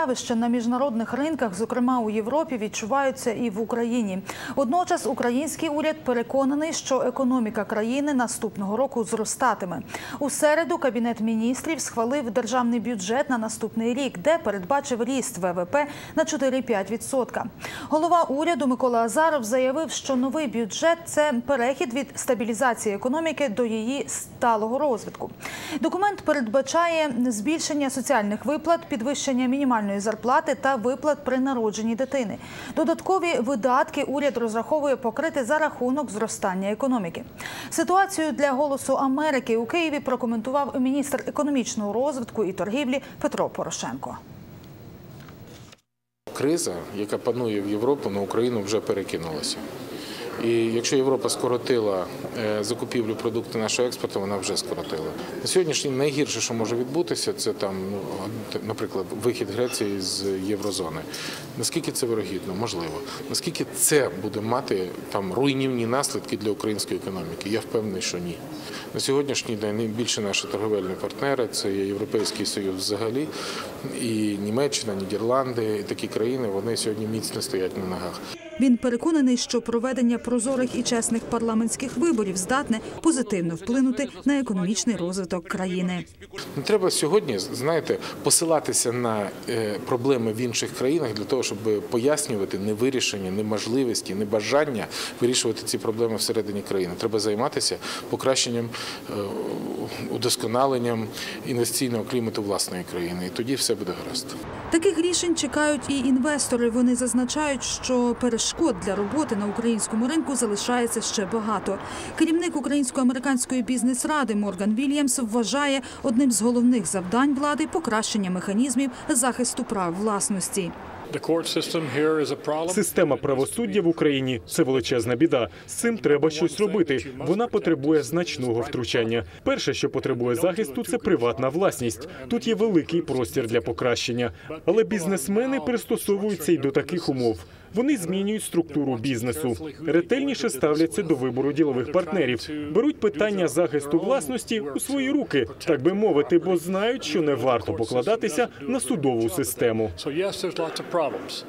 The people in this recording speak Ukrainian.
явища на міжнародних ринках, зокрема у Європі, відчуваються і в Україні. Водночас український уряд переконаний, що економіка країни наступного року зростатиме. У середу кабінет міністрів схвалив державний бюджет на наступний рік, де передбачив ріст ВВП на 4-5%. Голова уряду Микола Азаров заявив, що новий бюджет це перехід від стабілізації економіки до її сталого розвитку. Документ передбачає збільшення соціальних виплат, підвищення мінімальної зарплати та виплат при народженні дитини. Додаткові видатки уряд розраховує покрити за рахунок зростання економіки. Ситуацію для голосу Америки у Києві прокоментував міністр економічного розвитку і торгівлі Петро Порошенко. Криза, яка панує в Європу, на Україну вже перекинулася. І якщо Європа скоротила е, закупівлю продуктів нашого експорту, вона вже скоротила. На сьогоднішній найгірше, що може відбутися, це там, ну, наприклад, вихід Греції з єврозони. Наскільки це вирогідно? Можливо. Наскільки це буде мати там руйнівні наслідки для української економіки? Я впевнений, що ні. На сьогоднішній день найбільше наші торговельні партнери це Європейський Союз взагалі, і Німеччина, Нідерланди, і такі країни вони сьогодні міцно стоять на ногах. Він переконаний, що проведення прозорих і чесних парламентських виборів здатне позитивно вплинути на економічний розвиток країни. Не треба сьогодні, знаєте, посилатися на е, проблеми в інших країнах для того, щоб пояснювати невирішення, неможливості, небажання вирішувати ці проблеми всередині країни. Треба займатися покращенням, е, удосконаленням інвестиційного клімату власної країни. І тоді все буде гаразд. Таких рішень чекають і інвестори. Вони зазначають, що перешкод для роботи на українському ринку залишається ще багато. Керівник українсько-американської бізнес-ради Морган Вільямс вважає одним з головних завдань влади покращення механізмів захисту прав власності. Система правосуддя в Україні це величезна біда. З цим треба щось робити. Вона потребує значного втручання. Перше, що потребує захисту, це приватна власність. Тут є великий простір для покращення, але бізнесмени пристосовуються й до таких умов. Вони змінюють структуру бізнесу, ретельніше ставляться до вибору ділових партнерів, беруть питання захисту власності у свої руки, так би мовити, бо знають, що не варто покладатися на судову систему. problems.